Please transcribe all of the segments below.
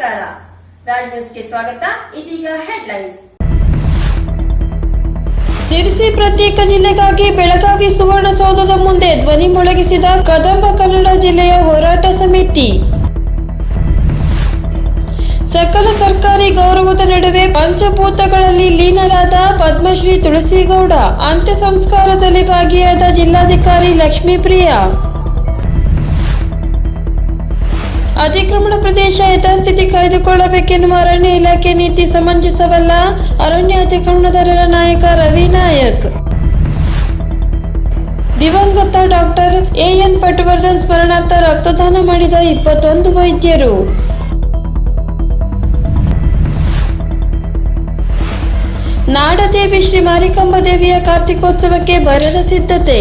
ರಾಜ್ ನ್ಯೂಸ್ಗೆ ಸ್ವಾಗತ. ಇದೀಗ ಹೆಡ್ಲೈನ್ಸ್. ಸಿರಿಸಿ ಪ್ರತ್ಯೇಕ ಜಿಲ್ಲೆಗಾಗಿ ಬೆಳಗಾವಿ ಸುವರ್ಣಸೌಧದ ಮುಂದೆ ಧ್ವನಿ ಮೊಳಗಿಸಿದ ಕದಂಬ ಕನ್ನಡ ಜಿಲ್ಲೆಯ ಹೋರಾಟ ಸಮಿತಿ. ಸಕಲ ಸರ್ಕಾರಿ ಗೌರವದ ನಡುವೆ ಪಂಚಭೂತಗಳಲ್ಲಿ ಲೀನರಾದ ಪದ್ಮಶ್ರೀ ತುಳಸಿಗೌಡ, ಅಂತ್ಯ ಸಂಸ್ಕಾರದಲ್ಲಿ ಭಾಗಿಯಾದ ಜಿಲ್ಲಾಧಿಕಾರಿ ಲಕ್ಷ್ಮೀಪ್ರಿಯ. ಅತಿಕ್ರಮಣ ಪ್ರದೇಶ ಯಥಾಸ್ಥಿತಿ ಕಾಯ್ದುಕೊಳ್ಳಬೇಕೆನ್ನುವ ಅರಣ್ಯ ಇಲಾಖೆ ನೀತಿ ಸಮಂಜಸವಲ್ಲ. ಅರಣ್ಯ ಅತಿಕ್ರಮಣದಾರರ ನಾಯಕ ರವಿ ನಾಯಕ್. ದಿವಂಗತ ಡಾಕ್ಟರ್ ಎಎನ್ ಪಟವರ್ಧನ್ ಸ್ಮರಣಾರ್ಥ ರಕ್ತದಾನ ಮಾಡಿದ ಇಪ್ಪತ್ತೊಂದು ವೈದ್ಯರು. ನಾಡದೇವಿ ಶ್ರೀ ಮಾರಿಕಾಂಬ ದೇವಿಯ ಕಾರ್ತಿಕೋತ್ಸವಕ್ಕೆ ಬರದ ಸಿದ್ಧತೆ.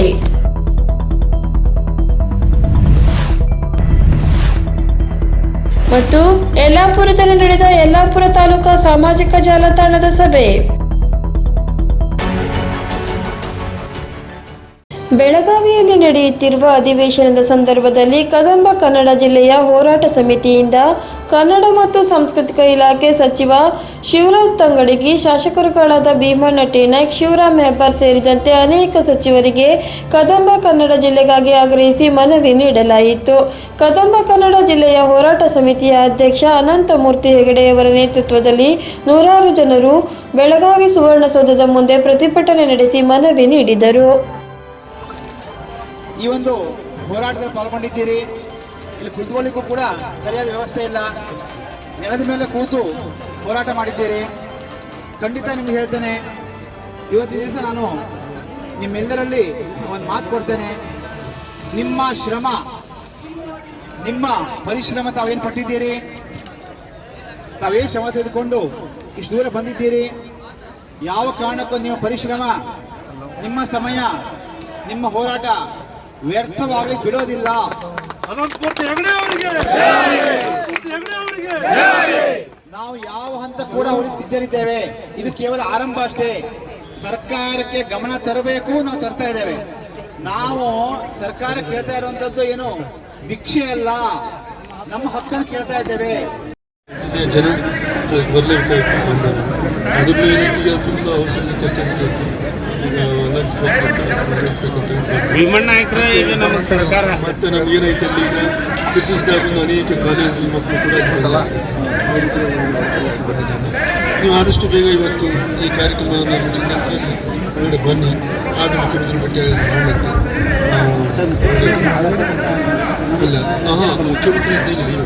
ಮತ್ತು ಯಲ್ಲಾಪುರದಲ್ಲಿ ನಡೆದ ಯಲ್ಲಾಪುರ ತಾಲೂಕಾ ಸಾಮಾಜಿಕ ಜಾಲತಾಣದ ಸಭೆ. ಬೆಳಗಾವಿಯಲ್ಲಿ ನಡೆಯುತ್ತಿರುವ ಅಧಿವೇಶನದ ಸಂದರ್ಭದಲ್ಲಿ ಕದಂಬ ಕನ್ನಡ ಜಿಲ್ಲೆಯ ಹೋರಾಟ ಸಮಿತಿಯಿಂದ ಕನ್ನಡ ಮತ್ತು ಸಾಂಸ್ಕೃತಿಕ ಇಲಾಖೆ ಸಚಿವ ಶಿವರಾಜ್ ತಂಗಡಗಿ ಶಾಸಕರುಗಳಾದ ಭೀಮಣ್ಣ ಟೇನಾಯ್ಕ್ ಶಿವರಾಮ್ ಹೆಬ್ಬಾರ್ ಸೇರಿದಂತೆ ಅನೇಕ ಸಚಿವರಿಗೆ ಕದಂಬ ಕನ್ನಡ ಜಿಲ್ಲೆಗಾಗಿ ಆಗ್ರಹಿಸಿ ಮನವಿ ನೀಡಲಾಯಿತು. ಕದಂಬ ಕನ್ನಡ ಜಿಲ್ಲೆಯ ಹೋರಾಟ ಸಮಿತಿಯ ಅಧ್ಯಕ್ಷ ಅನಂತಮೂರ್ತಿ ಹೆಗಡೆಯವರ ನೇತೃತ್ವದಲ್ಲಿ ನೂರಾರು ಜನರು ಬೆಳಗಾವಿ ಸುವರ್ಣಸೌಧದ ಮುಂದೆ ಪ್ರತಿಭಟನೆ ನಡೆಸಿ ಮನವಿ ನೀಡಿದರು. ಈ ಒಂದು ಹೋರಾಟದಲ್ಲಿ ಪಾಲ್ಗೊಂಡಿದ್ದೀರಿ. ಇಲ್ಲಿ ಕುಳಿತುಕೊಳ್ಳಿಕ್ಕೂ ಕೂಡ ಸರಿಯಾದ ವ್ಯವಸ್ಥೆ ಇಲ್ಲ. ನೆಲದ ಮೇಲೆ ಕೂತು ಹೋರಾಟ ಮಾಡಿದ್ದೀರಿ. ಖಂಡಿತ ನಿಮ್ಗೆ ಹೇಳ್ತೇನೆ, ಇವತ್ತಿನ ದಿವಸ ನಾನು ನಿಮ್ಮೆಲ್ಲರಲ್ಲಿ ಒಂದು ಮಾತು ಕೊಡ್ತೇನೆ. ನಿಮ್ಮ ಶ್ರಮ, ನಿಮ್ಮ ಪರಿಶ್ರಮ ತಾವೇನು ಪಟ್ಟಿದ್ದೀರಿ? ತಾವೇ ಶ್ರಮ ತೆಗೆದುಕೊಂಡು ಇಷ್ಟು ದೂರ ಬಂದಿದ್ದೀರಿ? ಯಾವ ಕಾರಣಕ್ಕೂ ನಿಮ್ಮ ಪರಿಶ್ರಮ, ನಿಮ್ಮ ಸಮಯ, ನಿಮ್ಮ ಹೋರಾಟ ವ್ಯರ್ಥವಾಗಿ ಬಿಡೋದಿಲ್ಲ. ಅನಂತಮೂರ್ತಿ ಹೆಗಡೆ ಅವರಿಗೆ. ಹೆಗಡೆ ಅವರಿಗೆ. ನಾವು ಯಾವ ಹಂತ ಕೂಡ ಅವರಿಗೆ ಸಿದ್ಧರಿದ್ದೇವೆ. ಇದು ಕೇವಲ ಆರಂಭ ಅಷ್ಟೇ. ಸರ್ಕಾರಕ್ಕೆ ಗಮನ ತರಬೇಕು ನಾವು ತರ್ತಾ ಇದ್ದೇವೆ. ನಾವು ಸರ್ಕಾರ ಕೇಳ್ತಾ ಇರುವಂತದ್ದು ಏನು? ಭಿಕ್ಷೆ ಅಲ್ಲ. ನಮ್ಮ ಹಕ್ಕನ್ನು ಕೇಳ್ತಾ ಇದ್ದೇವೆ. ಇದೇ ಜನ ಅದಕ್ಕೆ ಬರಲೇಬೇಕಾಗಿತ್ತು ಅದನ್ನು ಏನೈತಿ ಫುಲ್ ಚರ್ಚೆ ಆಗ್ತಾಯಿತ್ತು ಈಗ ಲಂಚ್ ಬೇಕು ಭೀಮಣ್ಣ ನಾಯಕರ ಈಗ ನಮ್ಮ ಸರ್ಕಾರ. ಮತ್ತೆ ನಮ್ಗೆ ಏನೈತೆ ಅಲ್ಲಿ ಈಗ ಶಿಕ್ಷಿಸಿದಾಗ ಅನೇಕ ಕಾಲೇಜ್ ಮಕ್ಕಳು ಕೂಡ ಬಂದಿದ್ದಾರೆ. ನೀವು ಆದಷ್ಟು ಬೇಗ ಇವತ್ತು ಈ ಕಾರ್ಯಕ್ರಮವನ್ನು ಇಲ್ಲಿ ಹೊರಗಡೆ ಬನ್ನಿ. ಆದ ಮುಖ್ಯಮಂತ್ರಿ ಭೇಟಿಯಾಗಿ ಮಾಡುತ್ತೆ ನಾವು ಇಲ್ಲ. ಹಾಂ ಮುಖ್ಯಮಂತ್ರಿ ಇದ್ದೀಗ ನೀವು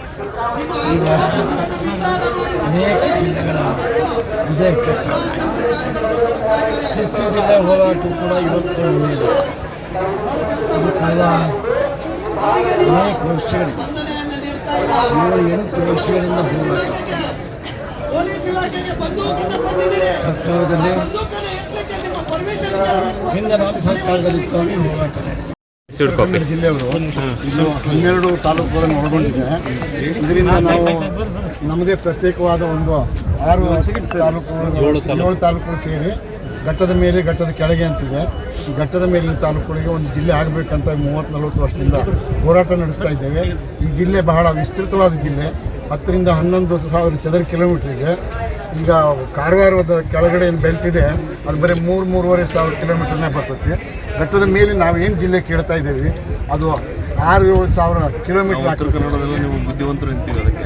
ಈ ರಾಜ್ಯ ಅನೇಕ ಜಿಲ್ಲೆಗಳ ಉದಯಕ್ಕೆ ಕಾರಣ ಶಿಸ್ತು ಜಿಲ್ಲೆ ಹೋರಾಟ ಕೂಡ ಇವತ್ತು ನಿನ್ನೆಲ್ಲ ಇದು ಕಳೆದ ಅನೇಕ ವರ್ಷಗಳಿಂದ, ಏಳು ಎಂಟು ವರ್ಷಗಳಿಂದ ಹೋರಾಟ. ಸರ್ಕಾರದಲ್ಲಿ, ಹಿಂದೆ ನಮ್ಮ ಸರ್ಕಾರದಲ್ಲಿ ಹೋರಾಟ ನಡೆದಿದೆ. ಜಿಲ್ಲೆಯವರು ಇದು ಹನ್ನೆರಡು ತಾಲೂಕುಗಳನ್ನು ಒಳಗೊಂಡಿದೆ. ಇದರಿಂದ ನಾವು ನಮ್ಮದೇ ಪ್ರತ್ಯೇಕವಾದ ಒಂದು ಆರು ತಾಲೂಕುಗಳು ಏಳು ತಾಲೂಕುಗಳು ಸೇರಿ ಘಟ್ಟದ ಮೇಲೆ ಘಟ್ಟದ ಕೆಳಗೆ ಅಂತಿದೆ. ಈ ಘಟ್ಟದ ಮೇಲಿನ ತಾಲೂಕುಗಳಿಗೆ ಒಂದು ಜಿಲ್ಲೆ ಆಗಬೇಕಂತ ಮೂವತ್ತು ನಲವತ್ತು ವರ್ಷದಿಂದ ಹೋರಾಟ ನಡೆಸ್ತಾ ಇದ್ದೇವೆ. ಈ ಜಿಲ್ಲೆ ಬಹಳ ವಿಸ್ತೃತವಾದ ಜಿಲ್ಲೆ. ಹತ್ತರಿಂದ ಹನ್ನೊಂದು ಸಾವಿರ ಚದರ ಕಿಲೋಮೀಟರ್ ಇದೆ. ಈಗ ಕಾರವಾರದ ಕೆಳಗಡೆ ಏನು ಬೆಲ್ಟ್ ಇದೆ ಅದು ಬರೀ ಮೂರು ಮೂರುವರೆ ಸಾವಿರ ಕಿಲೋಮೀಟರ್ನೇ ಬರ್ತೈತಿ ಘಟ್ಟದ ಮೇಲೆ ನಾವೇನು ಜಿಲ್ಲೆ ಕೇಳ್ತಾ ಇದ್ದೀವಿ ಅದು ಆರು ಏಳು ಸಾವಿರ ಕಿಲೋಮೀಟರ್ ಕನ್ನಡದಲ್ಲಿ ನೀವು ಬುದ್ಧಿವಂತರು ಅಂತೀವಿ ಅದಕ್ಕೆ.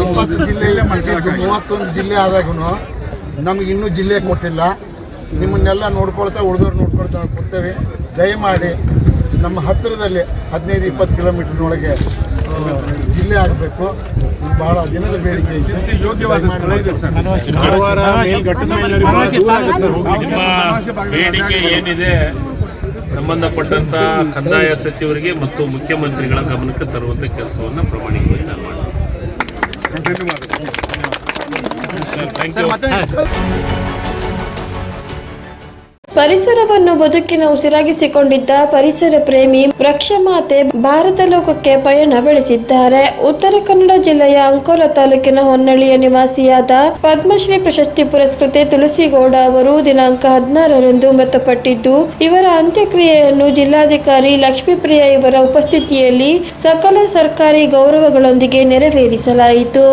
ಇಪ್ಪತ್ತು ಜಿಲ್ಲೆ ಮೂವತ್ತೊಂದು ಜಿಲ್ಲೆ ಆದಾಗೂ ನಮಗೆ ಇನ್ನೂ ಜಿಲ್ಲೆ ಕೊಟ್ಟಿಲ್ಲ. ನಿಮ್ಮನ್ನೆಲ್ಲ ನೋಡ್ಕೊಳ್ತಾ ಉಳಿದವ್ರು ನೋಡ್ಕೊಳ್ತಾ ಕೊಡ್ತೇವೆ. ದಯಮಾಡಿ ನಮ್ಮ ಹತ್ತಿರದಲ್ಲಿ ಹದಿನೈದು ಇಪ್ಪತ್ತು ಕಿಲೋಮೀಟರ್ನೊಳಗೆ ಜಿಲ್ಲೆ ಆಗಬೇಕು. ಬಹಳ ದಿನದ ಬೇಡಿಕೆ ಬೇಡಿಕೆ ಏನಿದೆ? ಸಂಬಂಧಪಟ್ಟಂತ ಕಂದಾಯ ಸಚಿವರಿಗೆ ಮತ್ತು ಮುಖ್ಯಮಂತ್ರಿಗಳ ಗಮನಕ್ಕೆ ತರುವಂತ ಕೆಲಸವನ್ನ ಪ್ರಮಾಣಿಕವಾಗಿ ನಾನು ಮಾಡ್ತೀನಿ. ಧನ್ಯವಾದ ಪರಿಸರವನ್ನು ಬದುಕಿನ ಉಸಿರಾಗಿಸಿಕೊಂಡಿದ್ದ ಪರಿಸರ ಪ್ರೇಮಿ ವೃಕ್ಷಮಾತೆ ಭಾರತ ಲೋಕಕ್ಕೆ ಪಯಣ ಬೆಳೆಸಿದ್ದಾರೆ. ಉತ್ತರ ಕನ್ನಡ ಜಿಲ್ಲೆಯ ಅಂಕೋಲ ತಾಲೂಕಿನ ಹೊನ್ನಳ್ಳಿಯ ನಿವಾಸಿಯಾದ ಪದ್ಮಶ್ರೀ ಪ್ರಶಸ್ತಿ ಪುರಸ್ಕೃತೆ ತುಳಸಿಗೌಡ ಅವರು ದಿನಾಂಕ ಹದಿನಾರರಂದು ಮೃತಪಟ್ಟಿದ್ದು, ಇವರ ಅಂತ್ಯಕ್ರಿಯೆಯನ್ನು ಜಿಲ್ಲಾಧಿಕಾರಿ ಲಕ್ಷ್ಮೀಪ್ರಿಯ ಇವರ ಉಪಸ್ಥಿತಿಯಲ್ಲಿ ಸಕಲ ಸರ್ಕಾರಿ ಗೌರವಗಳೊಂದಿಗೆ ನೆರವೇರಿಸಲಾಯಿತು.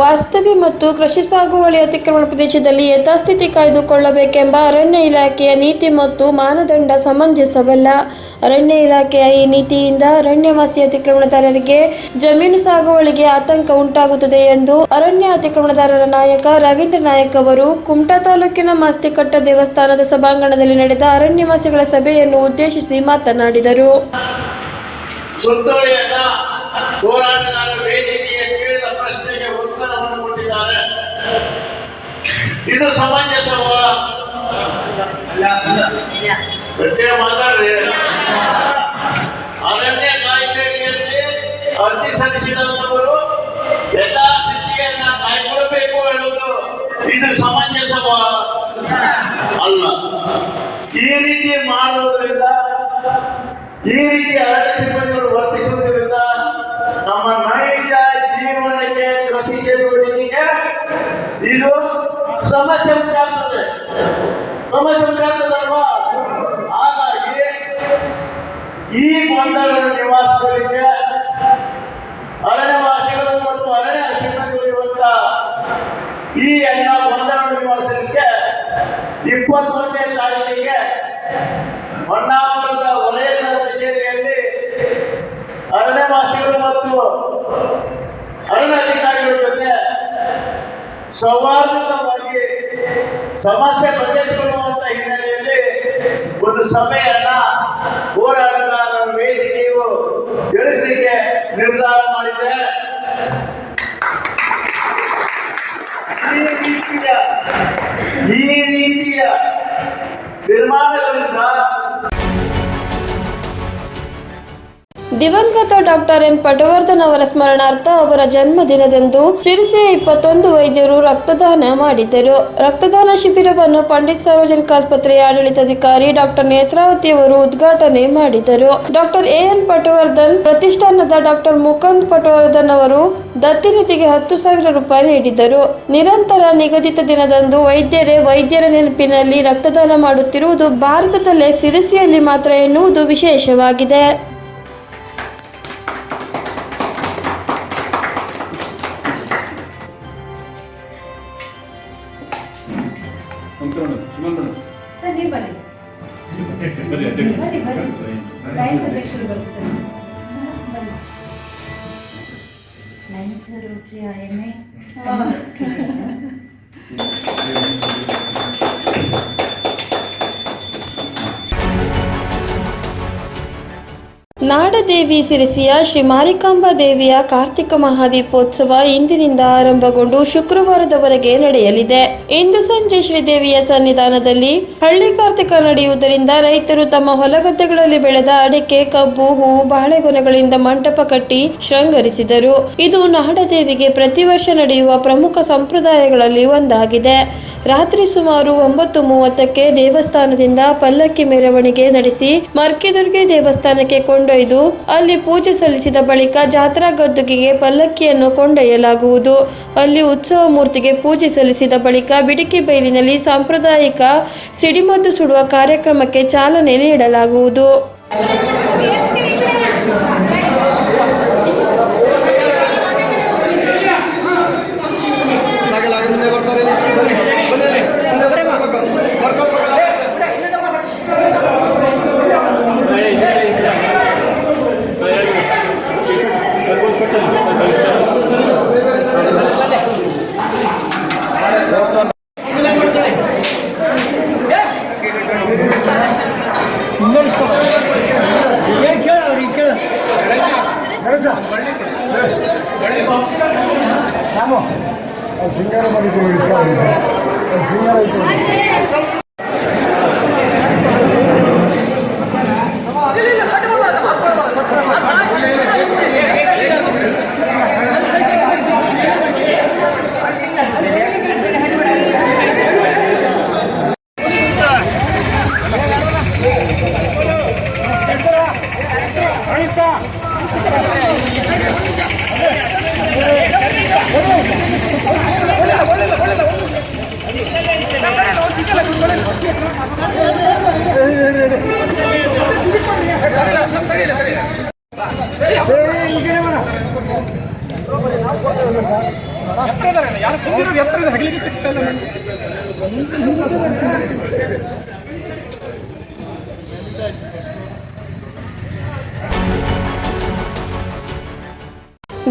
ವಾಸ್ತವ್ಯ ಮತ್ತು ಕೃಷಿ ಸಾಗುವಳಿ ಅತಿಕ್ರಮಣ ಪ್ರದೇಶದಲ್ಲಿ ಯಥಾಸ್ಥಿತಿ ಕಾಯ್ದುಕೊಳ್ಳಬೇಕೆಂಬ ಅರಣ್ಯ ಇಲಾಖೆಯ ನೀತಿ ಮತ್ತು ಮಾನದಂಡ ಸಮಂಜಸವಲ್ಲ. ಅರಣ್ಯ ಇಲಾಖೆಯ ಈ ನೀತಿಯಿಂದ ಅರಣ್ಯವಾಸಿ ಅತಿಕ್ರಮಣದಾರರಿಗೆ ಜಮೀನು ಸಾಗುವಳಿಗೆ ಆತಂಕ ಉಂಟಾಗುತ್ತದೆ ಎಂದು ಅರಣ್ಯ ಅತಿಕ್ರಮಣದಾರರ ನಾಯಕ ರವೀಂದ್ರ ನಾಯಕ್ ಅವರು ಕುಮಟಾ ತಾಲೂಕಿನ ಮಾಸ್ತಿಕಟ್ಟ ದೇವಸ್ಥಾನದ ಸಭಾಂಗಣದಲ್ಲಿ ನಡೆದ ಅರಣ್ಯವಾಸಿಗಳ ಸಭೆಯನ್ನು ಉದ್ದೇಶಿಸಿ ಮಾತನಾಡಿದರು. ಇದು ಸಮಂಜಸವ ಗಟ್ಟಿಯ ಮಾತಾಡ್ರಿ. ಅರಣ್ಯ ಕಾಯ್ದೆಯಲ್ಲಿ ಅರ್ಜಿ ಸಲ್ಲಿಸಿದಂತವರು ಯಥಾಸ್ಥಿತಿಯನ್ನ ಕಾಯ್ಕೊಳ್ಬೇಕು ಹೇಳುವುದು ಇದು ಸಾಮಾನ್ಯ ಸಮಂಜಸವ ಅಲ್ಲ. ಈ ರೀತಿ ಮಾಡುವುದರಿಂದ ಈ ರೀತಿ ಅರಣ್ಯ ಸಮಸ್ಯೆ ಉಂಟಾಗ್ತದೆ ಸಮಸ್ಯೆ ಉಂಟಾಗ್ತದಲ್ವಾ ಹಾಗಾಗಿ ಈ ಗೊಂದಲಗಳ ನಿವಾಸಗಳಿಗೆ ಅರಣ್ಯವಾಸಿಗಳು ಮತ್ತು ಅರಣ್ಯ ಇರುವಂತ ಈ ಎಲ್ಲ ಗೊಂದಲ ನಿವಾಸಕ್ಕೆ ಇಪ್ಪತ್ತೊಂದನೇ ತಾರೀಕಿಗೆ ಹೊನ್ನಾವರದ ವಲಯದ ಕಚೇರಿಯಲ್ಲಿ ಅರಣ್ಯವಾಸಿಗಳು ಮತ್ತು ಅರಣ್ಯ ಅಧಿಕಾರಿಗಳ ಜೊತೆ ಸೌಹಾರ್ದವಾಗಿ ಸಮಸ್ಯೆ ಬಗೆಹರಿಸಿಕೊಳ್ಳುವಂತ ಹಿನ್ನೆಲೆಯಲ್ಲಿ ಒಂದು ಸಭೆಯನ್ನ ಹೋರಾಟಗಾರರ ವೇದಿಕೆಯು ತಿಳಿಸಲಿಕ್ಕೆ ನಿರ್ಧಾರ ಮಾಡಿದೆ. ಈ ರೀತಿಯ ಈ ರೀತಿಯ ನಿರ್ಮಾಣಗಳಿಂದ ದಿವಂಗತ ಡಾಕ್ಟರ್ ಎನ್ ಪಟವರ್ಧನ್ ಅವರ ಸ್ಮರಣಾರ್ಥ ಅವರ ಜನ್ಮದಿನದಂದು ಸಿರಿಸೆ ಇಪ್ಪತ್ತೊಂದು ವೈದ್ಯರು ರಕ್ತದಾನ ಮಾಡಿದ್ದರು. ರಕ್ತದಾನ ಶಿಬಿರವನ್ನು ಪಂಡಿತ್ ಸಾರ್ವಜನಿಕ ಆಸ್ಪತ್ರೆಯ ಆಡಳಿತಾಧಿಕಾರಿ ಡಾಕ್ಟರ್ ನೇತ್ರಾವತಿ ಅವರು ಉದ್ಘಾಟನೆ ಮಾಡಿದರು. ಡಾಕ್ಟರ್ ಎ ಎನ್ ಪಟವರ್ಧನ್ ಪ್ರತಿಷ್ಠಾನದ ಡಾಕ್ಟರ್ ಮುಕಂದ್ ಪಟವರ್ಧನ್ ಅವರು ದತ್ತಿನಿಧಿಗೆ ಹತ್ತು ಸಾವಿರ ರೂಪಾಯಿ ನೀಡಿದರು. ನಿರಂತರ ನಿಗದಿತ ದಿನದಂದು ವೈದ್ಯರೇ ವೈದ್ಯರ ನೆನಪಿನಲ್ಲಿ ರಕ್ತದಾನ ಮಾಡುತ್ತಿರುವುದು ಭಾರತದಲ್ಲೇ ಸಿರಿಸಿಯಲ್ಲಿ ಮಾತ್ರ ಎನ್ನುವುದು ವಿಶೇಷವಾಗಿದೆ. ಸರ್ ನೀವು ಬನ್ನಿ. ಬನ್ನಿ ಬನ್ನಿ ಲಯನ್ಸ್ ಅಧ್ಯಕ್ಷರು ಬನ್ನಿ ಸರ್. ಬನ್ನಿ. ಲಯನ್ಸ್ ರೋಟರಿಯ ಎಮ್ಮೆ ನಾಡದೇವಿ ಸಿರಿಸಿಯ ಶ್ರೀ ಮಾರಿಕಾಂಬಾ ದೇವಿಯ ಕಾರ್ತಿಕ ಮಹಾದೀಪೋತ್ಸವ ಇಂದಿನಿಂದ ಆರಂಭಗೊಂಡು ಶುಕ್ರವಾರದವರೆಗೆ ನಡೆಯಲಿದೆ. ಇಂದು ಸಂಜೆ ಶ್ರೀದೇವಿಯ ಸನ್ನಿಧಾನದಲ್ಲಿ ಹಳ್ಳಿ ಕಾರ್ತಿಕ ನಡೆಯುವುದರಿಂದ ರೈತರು ತಮ್ಮ ಹೊಲಗದ್ದೆಗಳಲ್ಲಿ ಬೆಳೆದ ಅಡಿಕೆ, ಕಬ್ಬು ಹೂವು ಬಾಳೆಗೊನೆಗಳಿಂದ ಮಂಟಪ ಕಟ್ಟಿ ಶೃಂಗರಿಸಿದರು. ಇದು ನಾಡದೇವಿಗೆ ಪ್ರತಿ ವರ್ಷ ನಡೆಯುವ ಪ್ರಮುಖ ಸಂಪ್ರದಾಯಗಳಲ್ಲಿ ಒಂದಾಗಿದೆ. ರಾತ್ರಿ ಸುಮಾರು ಒಂಬತ್ತು ಮೂವತ್ತಕ್ಕೆ ದೇವಸ್ಥಾನದಿಂದ ಪಲ್ಲಕ್ಕಿ ಮೆರವಣಿಗೆ ನಡೆಸಿ ಮರ್ಕೆದುರ್ಗೆ ದೇವಸ್ಥಾನಕ್ಕೆ ಕೊಂಡೊಯ್ದು ಅಲ್ಲಿ ಪೂಜೆ ಸಲ್ಲಿಸಿದ ಬಳಿಕ ಜಾತ್ರಾ ಗದ್ದುಗೆಗೆ ಪಲ್ಲಕ್ಕಿಯನ್ನು ಕೊಂಡೊಯ್ಯಲಾಗುವುದು. ಅಲ್ಲಿ ಉತ್ಸವ ಮೂರ್ತಿಗೆ ಪೂಜೆ ಸಲ್ಲಿಸಿದ ಬಳಿಕ ಬಿಡಿಕೆ ಬೈಲಿನಲ್ಲಿ ಸಾಂಪ್ರದಾಯಿಕ ಸಿಡಿಮದ್ದು ಸುಡುವ ಕಾರ್ಯಕ್ರಮಕ್ಕೆ ಚಾಲನೆ ನೀಡಲಾಗುವುದು. ಇತ್ತು ಯಾರು ಕುಂದಿರೋ ಎತ್ತರ ಹಗಲಿಗೆ ಸಿಗ್ತಾ ಇಲ್ಲ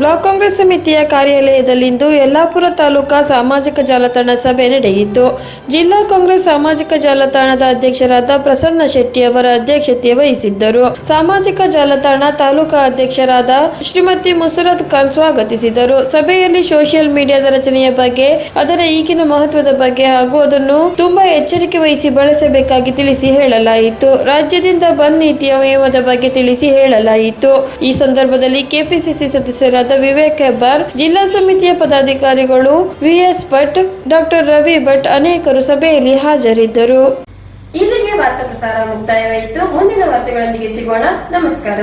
ಬ್ಲಾಕ್ ಕಾಂಗ್ರೆಸ್ ಸಮಿತಿಯ ಕಾರ್ಯಾಲಯದಲ್ಲಿಂದು ಯಲ್ಲಾಪುರ ತಾಲೂಕಾ ಸಾಮಾಜಿಕ ಜಾಲತಾಣ ಸಭೆ ನಡೆಯಿತು. ಜಿಲ್ಲಾ ಕಾಂಗ್ರೆಸ್ ಸಾಮಾಜಿಕ ಜಾಲತಾಣದ ಅಧ್ಯಕ್ಷರಾದ ಪ್ರಸನ್ನ ಶೆಟ್ಟಿ ಅವರ ಅಧ್ಯಕ್ಷತೆ ವಹಿಸಿದ್ದರು. ಸಾಮಾಜಿಕ ಜಾಲತಾಣ ತಾಲೂಕಾ ಅಧ್ಯಕ್ಷರಾದ ಶ್ರೀಮತಿ ಮುಸರತ್ ಖಾನ್ ಸ್ವಾಗತಿಸಿದರು. ಸಭೆಯಲ್ಲಿ ಸೋಷಿಯಲ್ ಮೀಡಿಯಾದ ರಚನೆಯ ಬಗ್ಗೆ, ಅದರ ಈಗಿನ ಮಹತ್ವದ ಬಗ್ಗೆ ಹಾಗೂ ಅದನ್ನು ತುಂಬಾ ಎಚ್ಚರಿಕೆ ವಹಿಸಿ ಬಳಸಬೇಕಾಗಿ ತಿಳಿಸಿ ಹೇಳಲಾಯಿತು. ರಾಜ್ಯದಿಂದ ಬಂದ್ ನೀತಿಯ ನಿಯಮದ ಬಗ್ಗೆ ತಿಳಿಸಿ ಹೇಳಲಾಯಿತು. ಈ ಸಂದರ್ಭದಲ್ಲಿ ಕೆಪಿಸಿಸಿ ಸದಸ್ಯರಾದ ವಿವೇಕ್ ಹೆಬ್ಬಾರ್, ಜಿಲ್ಲಾ ಸಮಿತಿಯ ಪದಾಧಿಕಾರಿಗಳು ವಿಎಸ್ ಭಟ್, ಡಾಕ್ಟರ್ ರವಿ ಭಟ್ ಅನೇಕರು ಸಭೆಯಲ್ಲಿ ಹಾಜರಿದ್ದರು. ಇಲ್ಲಿಗೆ ವಾರ್ತಾ ಪ್ರಸಾರ ಮುಕ್ತಾಯವಾಯಿತು. ಮುಂದಿನ ವಾರ್ತೆಗಳೊಂದಿಗೆ ಸಿಗೋಣ. ನಮಸ್ಕಾರ.